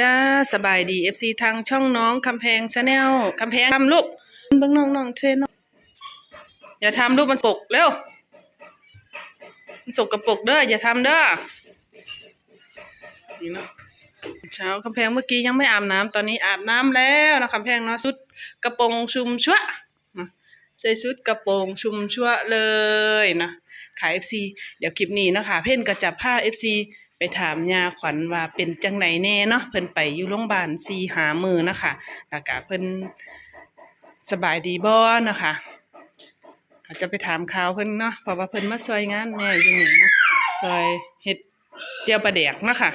จ้าสบายดี FC ทางช่องน้องคำแพงชาแนลคำแพงทำลูกเบิ่งน้องน้องเทนน้องอย่าทำลูกมันสกเร็วมันสกกระปกเด้ออย่าทำเด้อนี่เนาะเช้าคำแพงเมื่อกี้ยังไม่อาบน้ำตอนนี้อาบน้ำแล้วนะคำแพงเนาะชุดกระโปรงชุมชั่วใส่ชุดกระโปรงชุมชั่วเลยนะขาย FC เดี๋ยวคลิปนี้นะคะ เพ่นก็จับผ้า FC ไปถามยาขวัญว่าเป็นจังไหนแน่เนาะเพิ่นไปอยู่โรงพยาบาลซีหามือนะคะแล้วก็เพิ่นสบายดีบ่นะคะอาจจะไปถามข่าวเพิ่นเนาะเพราะว่าเพิ่นมาซอยงานแม่อยู่นี่เนาะซอยเฮ็ดเจียวปลาแดกนะค่ะ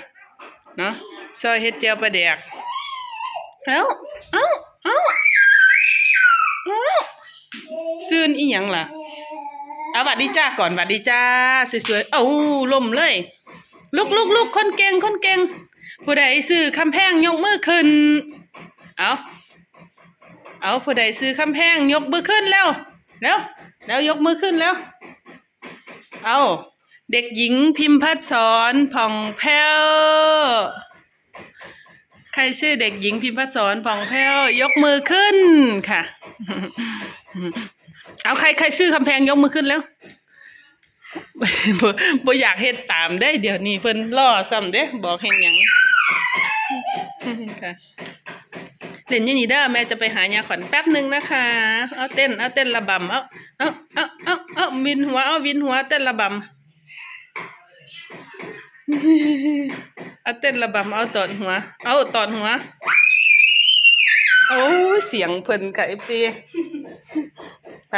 เนาะซอยเฮ็ดเจียวปลาแดกเอ้าเอ้าเอ้าเอ้าซื่นอีหยังล่ะเอาหวัดดีจ้าก่อนหวัดดีจ้าสวยๆเอ้าล่มเลย ลุกลุกลุกคนเก่งคนเก่งผู้ใดซื้อคำแพงยกมือขึ้น เอาเอาผู้ใดซื้อคำแพงยกมือขึ้นแล้วแล้วแล้วยกมือขึ้นแล้ว เอาเด็กหญิงพิมพัฒสอนผ่องแผ้วใครชื่อเด็กหญิงพิมพัฒสอนผ่องแผ้วยกมือขึ้นค่ะ เอาใครใครชื่อคำแพงยกมือขึ้นแล้ว บ่บ่อยากเฮ็ดตามได้เดี๋ยวนี้เพิ่นล่อซ้ำเด้บอกให้หยังค่ะเล่นอยู่นี่เด้อแม่จะไปหายาขวัญแป๊บหนึ่งนะคะ เอาเต้นเอาเต้นระบำเอาเอาเอาเอาเอาวินหัวเอาวินหัวเต้นระบำเอาเต้นระบำเอาตอนหัว เอาตอนหัวโอ้เสียงเพิ่นค่ะ FC ไป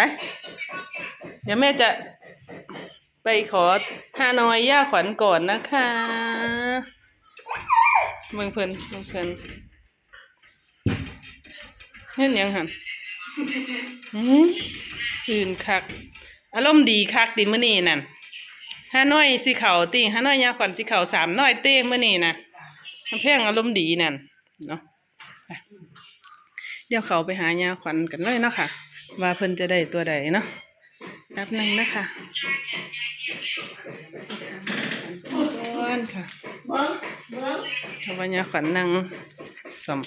เดี๋ยวแม่จะ ไปขอฮานอยย่าขวัญก่อนนะคะเมืองเพิ่นเมืองเพิ่นเห็นยังหันหืมซื่นคัก อารมณ์ดีคักติมื้อนี้นั่นฮานอยสิเขาติฮานอยย่าขวัญสิเขาสามน้อยเต้มื้อนี้นะคำแพงอารมณ์ดีนั่นเนาะเดี๋ยวเขาไปหายาขวัญกันเลยเนาะค่ะ ว่าเพิ่นจะได้ตัวใดเนาะ ป๊บหนึงนะคะก่อนค่ะเบิ้งเบิ้งทวายาขวัญนางสม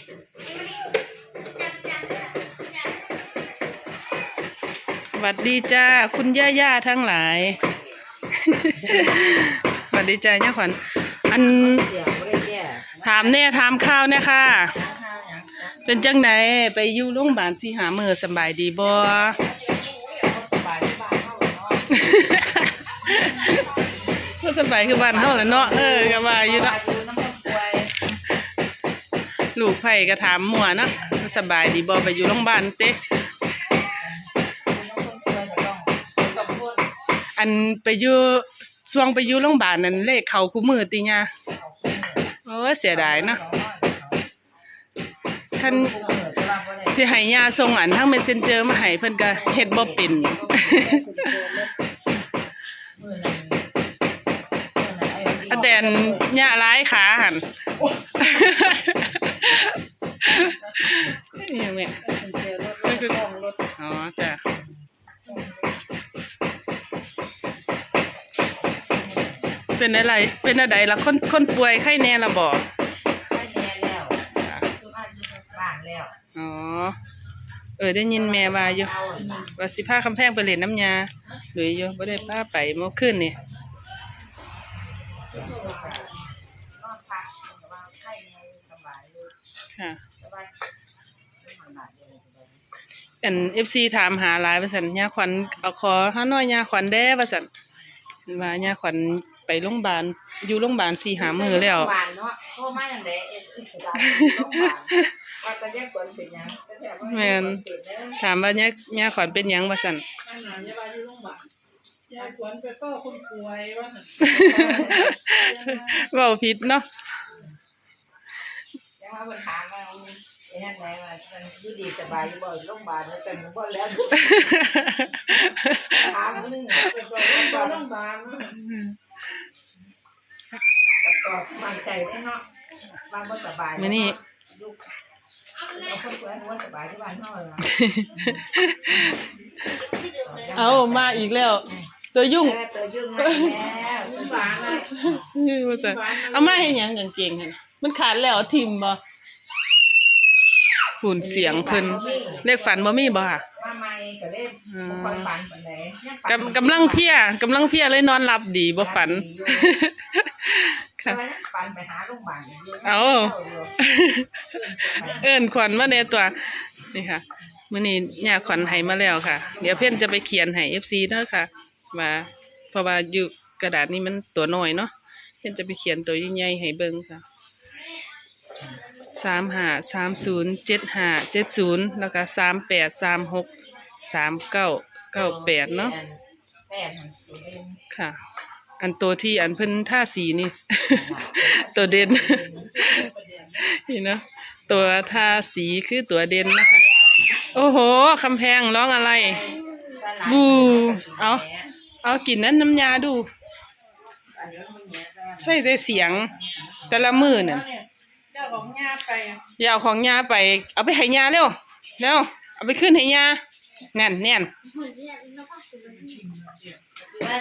หวัดดีจ้า คุณย่าย่าทั้งหลายหวัดดีจ้าย่าขวัญอันเสียงไม่ได้แก่ถามแน่ถามข้าวเนี่ยค่ะข้าวอย่างเป็นจังไหนไปอยู่โรงพยาบาลสีหามือสำบายดีบ่ สำบายคือบ้านเฮาแหละเนาะเออก็ว่าอยู่เนาะอยู่น้ำมันป่วยลูกไผ่ก็ถามหมัวเนาะสบายดีบ่ไปอยู่โรงพยาบาลเต้น้ำมันป่วยก็ต้องต้องพูดอันไปอยู่ช่วงไปอยู่โรงพยาบาลนั้นเลขเขาคู่มือติญาโอ้ยเสียดายเนาะคันสิให้ยาส่งอันทาง Messenger มาให้เพิ่นก็เฮ็ดบ่เป็น อันแดนยาหลายขาหั่นอิหยังแม่อ๋อจ้ะเป็นอะไร เป็นอะไรล่ะคนคนป่วยไข้แน่ละบ่ไม่แน่แล้วบ้านแล้วอ๋อ เออได้ยินแม่ว่าอยู่เอาอันนี้ว่าสิพาคำแพงไปเล่นน้ำยาหรืออยู่บ่ได้พาไปเมื่อคืนนี่ นอนพักแต่ว่าไข้ในสบายเลยค่ะสบายไม่มันหนักเลยอัน FC ถามหาหลายว่าซั่นยาขวัญเอาขอหาน้อยยาขวัญแด้ว่าซั่นว่ายาขวัญไปโรงพยาบาลอยู่โรงพยาบาล4หามื้อแล้วโรงพยาบาลเนาะโทรมาอย่างไรเอ็นสิบล้านโรงพยาบาลว่าตอนแยกคนเป็นหยังแต่แบบว่าแม่นเป็นเด้อถามว่ายายาขวัญเป็นหยังว่าซั่นอาหารยาบาลที่โรงพยาบาล ยาขวัญไปเฝ้าคนป่วยว่าหั่นเว้าผิดเนาะยังว่าเพิ่นถามว่าไอ้นั่นไงว่ามันอยู่ดีสบายอยู่บ่โรงพยาบาลแล้วแต่บ่แล้วถามนึงเป็นตัวเข้าโรงพยาบาลโรงพยาบาลว่าหั่นตอบมั่นใจได้เนาะบางบ่สบายมื้อนี้ลูกเอาคนป่วยบ่สบายที่บ้านเฮาล่ะ เอามาอีกแล้ว ตัวยุ่งเออตัวยุ่งมาแล้วลูกหวานเลยว่าจะเอามาให้หยังกางเกงหั่นมันขาดแล้วเอาทิมบ่หุ่นเสียงเพิ่นเลขฝันบ่มีบ่ค่ะ มาใหม่ก็เล่นบ่ค่อยฝันปานใดยังฝัน กำกำลังเพลียกำลังเพลียเลยนอนหลับดีบ่ฝัน ค่ะทำไมนะฝันไปหาโรงพยาบาลยู่เอา เอิ้นขวัญมาแน่ตัวนี่ค่ะมื้อนี้ย่าขวัญให้มาแล้วค่ะ เดี๋ยวเพิ่นจะไปเขียนให้ FC เด้อค่ะ ว่าเพราะว่าอยู่กระดาษนี้มันตัวน้อยเนาะเพิ่นจะไปเขียนตัวใหญ่ๆให้เบิ่งค่ะสามห้าสามศูนย์เจ็ดห้าเจ็ดศูนย์แล้วก็สามแปดสามหกสามเก้าเก้าแปดเนาะแปดตัวเล่นค่ะ อันตัวที่อันเพิ่นท่าสีนี่ ตัวเด่น นี่เนาะตัวทาสีคือตัวเด่นนะคะ โอ้โห คำแพงร้องอะไร บูเอา เอากินนั้นน้ำยาดู ใส่ได้เสียง แต่ละมือน่ะเจ้าของงาไปอะอย่าเอาของยาไป เอาไปให้ยาเร็วเร็วเอาไปขึ้นให้ยาแน่นแน่น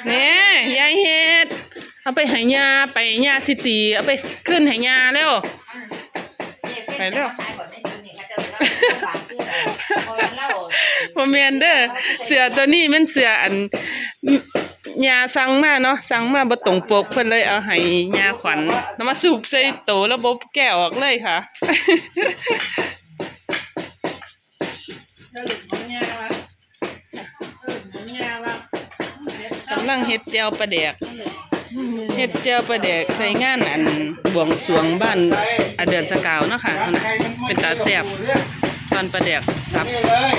เน่ยายเฮ็ดเอาไปให้ยาไปยาสิตีเอาไปขึ้นให้ยาเร็วไปเร็วโมเมนเด้อเสือตัวนี้มันเสืออัน ยาสั่งมาเนาะสั่งมาบ่ตรงปกเพิ่นเลยเอาให้ยาขวัญแล้วมาสูบใส่โตระบบแก้ออกเลยค่ะกำลังเฮ็ดแจ่วปลาแดกเฮ็ดแจ่วปลาแดกใส่งานอันบวงสวงบ้านอเดือนสกาวเนาะค่ะนั่นะเป็นตาแซ่บตอนปลาแดกสับนี่เลย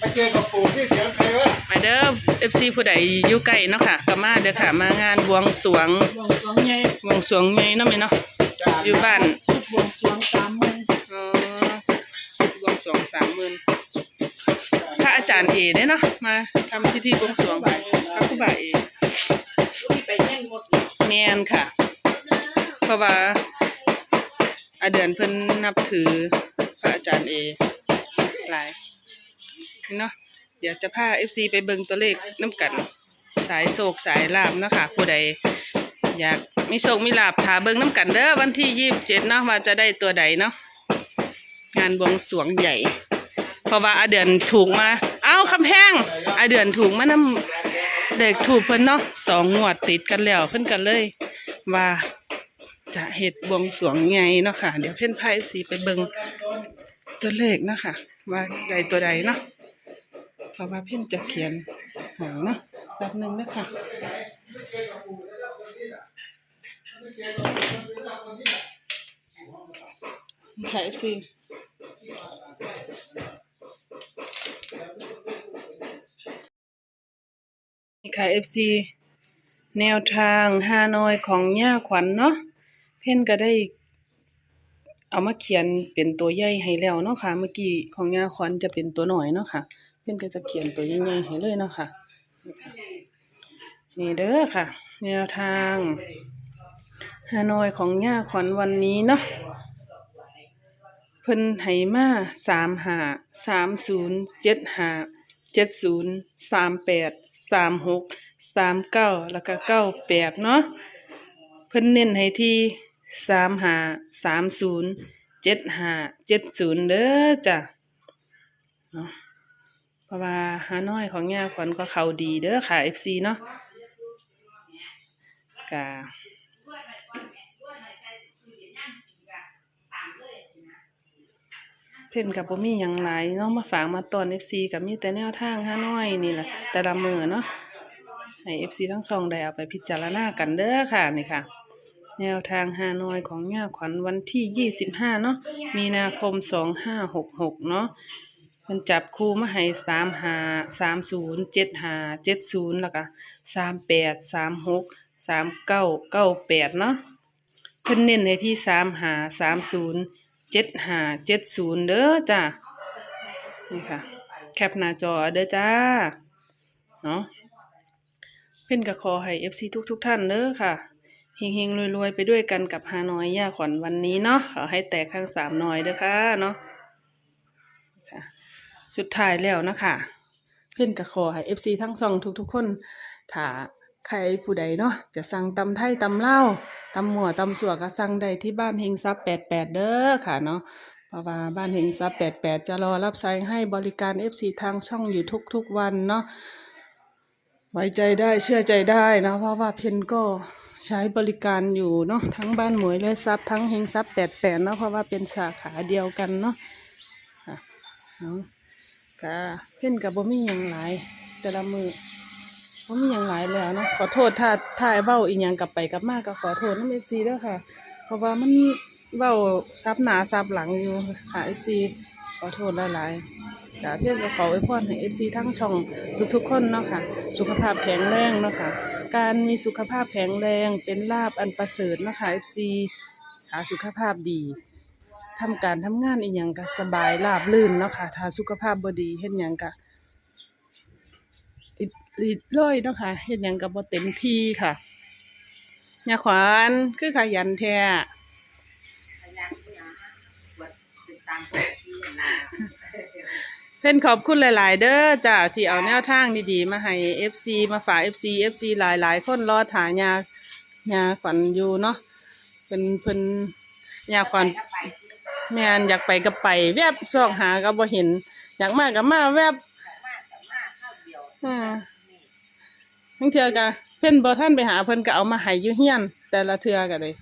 มาเจอกับปู่ที่เสียงใครวะ มาเด้อ FC ผู้ใดอยู่ใกล้เนาะค่ะก็มาเด้อค่ะ มางานบวงสรวงบวงสรวงใหญ่บวงสรวงใหญ่เนาะแม่เนาะอยู่บ้านชุดบวงสรวงสามหมื่นอ๋อสิบบวงสรวงสามหมื่นพระอาจารย์เอเด้เนาะมาทำพิธีบวงสรวงพระครูบาเอที่ไปแย่งหมดเลยแมนค่ะ เพราะว่าอาเดือนเพิ่นนับถือพระอาจารย์เอหลายเนาะ เดี๋ยวจะพา FC ไปเบิงตัวเลขน้ำกัน สายโศกสายลาบนะคะผู้ใดอยากมีโชคมีลาบถาเบิงน้ำกันเด้อวันที่ยี่สิบเจ็ดเนาะว่าจะได้ตัวใดเนาะงานบวงสรวงใหญ่ เพราะว่าอาเดือนถูกมา เอ้าคำแพงอาเดือนถูกมานำเด็กถูกเพิ่นเนาะสองงวดติดกันแล้วเพิ่นกันเลย ว่าจะเฮ็ดบวงสรวงไงเนาะค่ะ เดี๋ยวเพ่นพาสีไปเบิงตัวเลขนะค่ะว่าใดตัวใดเนาะ เพราะว่าเพิ่นจะเขียนใหาเนาะแป๊บหนึงเด้อค่ะใช่สินี่ค่ะ FC แนวทางฮานอยของย่าขวัญเนาะเพ่นก็ได้ เอามาเขียนเป็นตัวใหญ่ให้แล้วเนาะค่ะ เมื่อกี้ของย่าขวัญจะเป็นตัวหน่อยเนาะค่ะ เพ่อนก็จะเขียนตัวใหญ่ๆให้เลยเนาะค่ะ นี่เด้อค่ะ แนวทางฮานอยของย่าขวัญวันนี้เนาะเพิ่นให้มาสามห้าสามศูนย์เจ็ดห้าเจ็ดศูนย์สามแปดสามหกสามเก้าแล้วก็เก้าแปดเนาะเพิ่นเน้นให้ที่สามห้าสามศูนย์เจ็ดห้าเจ็ดศูนย์เด้อจ้ะเนาะ เพราะว่าหาน้อยของย่าขวัญก็เข้าดีเด้อค่ะ FC เนาะกะเพ่นกับบ่มีหยังหลายเนาะมาฝากมาตอน FC กับมีแต่แนวทางฮานอยนี่แหละแต่ละมือเนาะให้ FC ทั้งสองได้เอาไปพิจารณากันเด้อค่ะนี่ค่ะแนวทางฮานอยของย่าขวัญวันที่ 25 เนาะ มีนาคม 2566 เนาะ เพิ่นจับคู่มาให้35 30 75 70แล้วก็38 36 39 98เก้าเก้าแปดเนาะเพิ่นเน้นให้ที่สามห้าสามศูนย์เจ็ดห้าเจ็ดศูนย์เด้อจ้านี่ค่ะ แคปหน้าจอเด้อจ้าเนาะเพิ่นก็ขอให้ FC ทุกทุกท่านเด้อค่ะเฮงๆรวยๆ ไปด้วยกันกับฮานอยย่าขวัญวันนี้เนาะขอให้แตกทั้งสามหน่อยเด้อค่ะเนาะ สุดท้ายแล้วนะคะเพิ่นก็ขอให้ FC ทั้งสองทุกๆ คนถ้าใครผู้ใดเนาะจะสั่งตำไทยตำเลาตำหมัวตำสัวก็สั่งได้ที่บ้านเฮงซับ88เด้อค่ะเนาะเพราะว่าบ้านเฮงซับ88จะรอรับสายให้บริการ FC ทางช่องอยู่ทุกๆวันเนาะไว้ใจได้เชื่อใจได้นะเพราะว่าเพ่นก็ใช้บริการอยู่เนาะทั้งบ้านหมวยเลยซับทั้งเฮงซับ88เนาะเพราะว่าเป็นสาขาเดียวกันเนาะ ค่ะเพิ่นกับบ่มีหยังหลายแต่ละมือบ่มีหยังหลายแล้วเนาะขอโทษถ้าถ้าเว้าอีหยังกลับไปกลับมาก็ขอโทษนำ FC เด้อค่ะ เพราะว่ามันเว้าซับหนาซับหลังอยู่ค่ะ FC ขอโทษหลายๆก็เพิ่นก็ขออวยพรให้ FC ทั้งช่องทุกๆคนเนาะค่ะ สุขภาพแข็งแรงเนาะค่ะ การมีสุขภาพแข็งแรงเป็นลาภอันประเสริฐเนาะค่ะ FC หาสุขภาพดี ทำการทำงานอีหยังก็สบายราบรื่นเนาะค่ะถ้าสุขภาพบ่ดีเฮ็ดหยังก็อิดลิดร้อยเนาะค่ะเฮ็ดหยังก็บ่เต็มที่ค่ะยาขวานคือขยันแท้พยายามที่จะเพิ่นขอบคุณหลาย ๆ เด้อจ้าที่เอาแนวทางดีๆ มาให้ FC มาฝาก FC FC หลาย ๆ คนรอถายายาขวัญอยู่เนาะเพิ่นเพิ่นยาขวัญ แม่นอยากไปก็ไป แวบซอกหาก็บ่เห็น อยากมาก็มาแวบมากกับมากเข้าเดียวอ่าทั้งเทื่อก็เพิ่นบ่ทันไปหาเพิ่นก็เอามาให้อยู่เฮียน แต่ละเทื่อก็เลย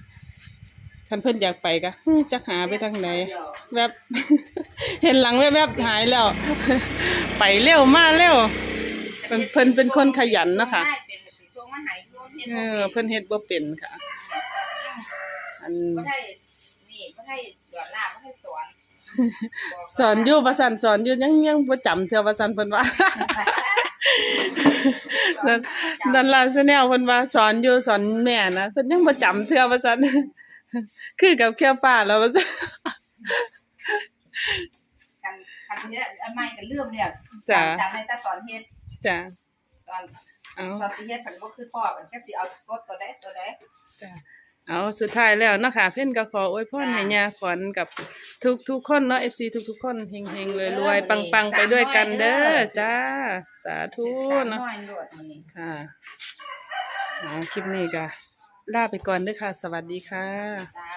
คันเพิ่นอยากไปก็ฮึจักหาไปทางไหนแวบเห็นหลังแวบๆหายแล้ว ไปเร็วมาเร็วเพิ่นเพิ่นเป็นคนขยันเนาะค่ะได้เป็นสิช่วงมาหายช่วงเฮ็ดเออเพิ่นเฮ็ดบ่เป็นค่ะ อัน บ่ได้นี่บ่ได้ดอดลาบ่ได้สอนสอนอยู่ว่าซั่นสอนอยู่ยังยังบ่จำเทื่อว่าซั่นเพิ่นว่านั่นนั่นล่ะซะแนวเพิ่นว่าสอนอยู่สอนแม่นะเพิ่นยังบ่จำเทื่อว่าซั่นคือกับแค่ฟ้าแล้วว่าซั่นกันคันเฮ็ดอันใหม่ก็เรื่องแล้วจ้ะจำได้แต่ตอนเฮ็ดจ้ะตอนเอาตอนสิเฮ็ดเพิ่นบ่คือพ่อมันก็สิเอากดตัวใดตัวใดจ้ะ เอาสุดท้ายแล้วเนาะค่ะเพิ่นก็ขออวยพรให้ย่าขวัญกับทุกทุกๆคนเนาะ FC ทุกทุกๆคนเฮงๆรวยๆปังๆไปด้วยกันเด้อจ้า สาธุสามเนาะน้อยโลดมื้อนี้ค่ะเอาคลิปนี้ก็ลาไปก่อนเด้อค่ะ สวัสดีค่ะจ้า